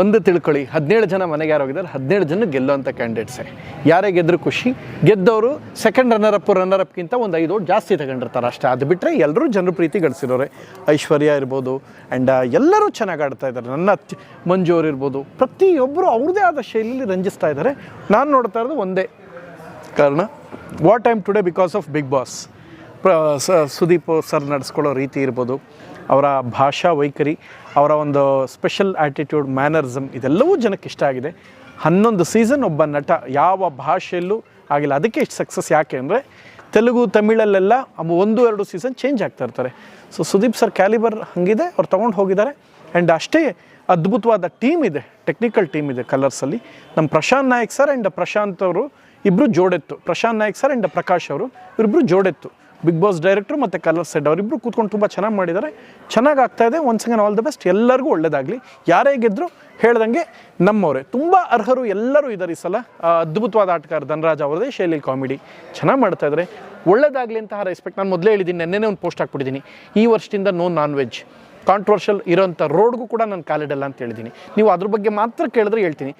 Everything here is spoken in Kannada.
ಒಂದು ತಿಳ್ಕೊಳ್ಳಿ. ಹದಿನೇಳು ಜನ ಮನೆಗೆ ಯಾರು ಹೋಗಿದ್ದಾರೆ? ಹದಿನೇಳು ಜನ ಗೆಲ್ಲುವಂಥ ಕ್ಯಾಂಡಿಡೇಟ್ಸೇ ಯಾರೇ ಗೆದ್ದರೂ ಖುಷಿ. ಗೆದ್ದವರು ಸೆಕೆಂಡ್ ರನ್ನರ್ ಅಪ್ ರನ್ನರ್ ಅಪ್ಗಿಂತ ಒಂದು ಐದು ಓಟ್ ಜಾಸ್ತಿ ತಗೊಂಡಿರ್ತಾರೆ ಅಷ್ಟೇ. ಅದು ಬಿಟ್ಟರೆ ಎಲ್ಲರೂ ಜನರು ಪ್ರೀತಿ ಗಳಿಸಿರೋರೆ. ಐಶ್ವರ್ಯ ಇರ್ಬೋದು ಆ್ಯಂಡ್ ಎಲ್ಲರೂ ಚೆನ್ನಾಗಿ ಆಡ್ತಾ ಇದ್ದಾರೆ. ನನ್ನ ಮಂಜು ಅವ್ರು ಇರ್ಬೋದು. ಪ್ರತಿಯೊಬ್ಬರು ಅವ್ರದೇ ಆದ ಶೈಲಿಯಲ್ಲಿ ರಂಜಿಸ್ತಾ ಇದ್ದಾರೆ. ನಾನು ನೋಡ್ತಾ ಇರೋದು ಒಂದೇ. ಕಾರಣ? What I'm today because of Bigg Boss ಪ್ರ ಸುದೀಪ್ ಸರ್ ನಡೆಸ್ಕೊಳ್ಳೋ ರೀತಿ ಇರ್ಬೋದು. ಅವರ ಭಾಷಾ ವೈಖರಿ, ಅವರ ಒಂದು ಸ್ಪೆಷಲ್ ಆ್ಯಟಿಟ್ಯೂಡ್ ಮ್ಯಾನರಿಸಮ್ ಇದೆಲ್ಲವೂ ಜನಕ್ಕೆ ಇಷ್ಟ ಆಗಿದೆ. ಹನ್ನೊಂದು ಸೀಸನ್ ಒಬ್ಬ ನಟ ಯಾವ ಭಾಷೆಯಲ್ಲೂ ಆಗಿಲ್ಲ. ಅದಕ್ಕೆ ಇಷ್ಟು ಸಕ್ಸಸ್ ಯಾಕೆ ಅಂದರೆ, ತೆಲುಗು, ತಮಿಳಲ್ಲೆಲ್ಲ ಒಂದು, ಎರಡು ಸೀಸನ್ ಚೇಂಜ್ ಆಗ್ತಾ ಇರ್ತಾರೆ. ಸೊ ಸುದೀಪ್ ಸರ್ ಕ್ಯಾಲಿಬರ್ ಹಂಗಿದೆ, ಅವ್ರು ತೊಗೊಂಡು ಹೋಗಿದ್ದಾರೆ. ಆ್ಯಂಡ್ ಅಷ್ಟೇ ಅದ್ಭುತವಾದ ಟೀಮ್ ಇದೆ ಟೆಕ್ನಿಕಲ್ ಟೀಮ್ ಇದೆ ಕಲರ್ಸಲ್ಲಿ ನಮ್ಮ ಪ್ರಶಾಂತ್ ನಾಯಕ್ ಸರ್ ಆ್ಯಂಡ್ ಪ್ರಶಾಂತ್ ಅವರು ಇಬ್ಬರು ಜೋಡೆತ್ತು. ಪ್ರಶಾಂತ್ ನಾಯಕ್ ಸರ್ ಆ್ಯಂಡ್ ಪ್ರಕಾಶ್ ಅವರು ಇವರಿಬ್ಬರು ಜೋಡೆತ್ತು. ಬಿಗ್ ಬಾಸ್ ಡೈರೆಕ್ಟ್ರು ಮತ್ತು ಕಲರ್ ಸೆಡ್ ಅವರಿಬ್ಬರು ಕೂತ್ಕೊಂಡು ತುಂಬ ಚೆನ್ನಾಗಿ ಮಾಡಿದ್ದಾರೆ. ಚೆನ್ನಾಗಿ ಆಗ್ತಾ ಇದೆ. Once again all the best ಎಲ್ಲರಿಗೂ ಒಳ್ಳೇದಾಗಲಿ. ಯಾರೇ ಗೆದ್ದರು ಹೇಳ್ದಂಗೆ ನಮ್ಮವರೇ. ತುಂಬ ಅರ್ಹರು ಎಲ್ಲರೂ ಇದ್ದಾರೆ ಈ ಸಲ. ಅದ್ಭುತವಾದ ಆಟಗಾರ ಧನರಾಜ್ ಅವರದೇ. ಶೈಲಿ ಕಾಮಿಡಿ ಚೆನ್ನಾಗಿ ಮಾಡ್ತಾ ಇದ್ದಾರೆ ಒಳ್ಳೇದಾಗಲಿ ಅಂತ ರೆಸ್ಪೆಕ್ಟ್ ನಾನು ಮೊದಲೇ ಹೇಳಿದ್ದೀನಿ. ನೆನ್ನೆನೇ ಒಂದು ಪೋಸ್ಟ್ ಹಾಕ್ಬಿಟ್ಟಿದ್ದೀನಿ. ಈ ವರ್ಷದಿಂದ ನೋ ನಾನ್ ವೆಜ್ ಕಾಂಟ್ರವರ್ಷಲ್ ಇರೋಂಥ ರೋಡ್ಗೂ ಕೂಡ ನಾನು ಕಾಲಿಡಲ್ಲ ಅಂತ ಹೇಳಿದ್ದೀನಿ. ನೀವು ಅದ್ರ ಬಗ್ಗೆ ಮಾತ್ರ ಕೇಳಿದ್ರೆ ಹೇಳ್ತೀನಿ.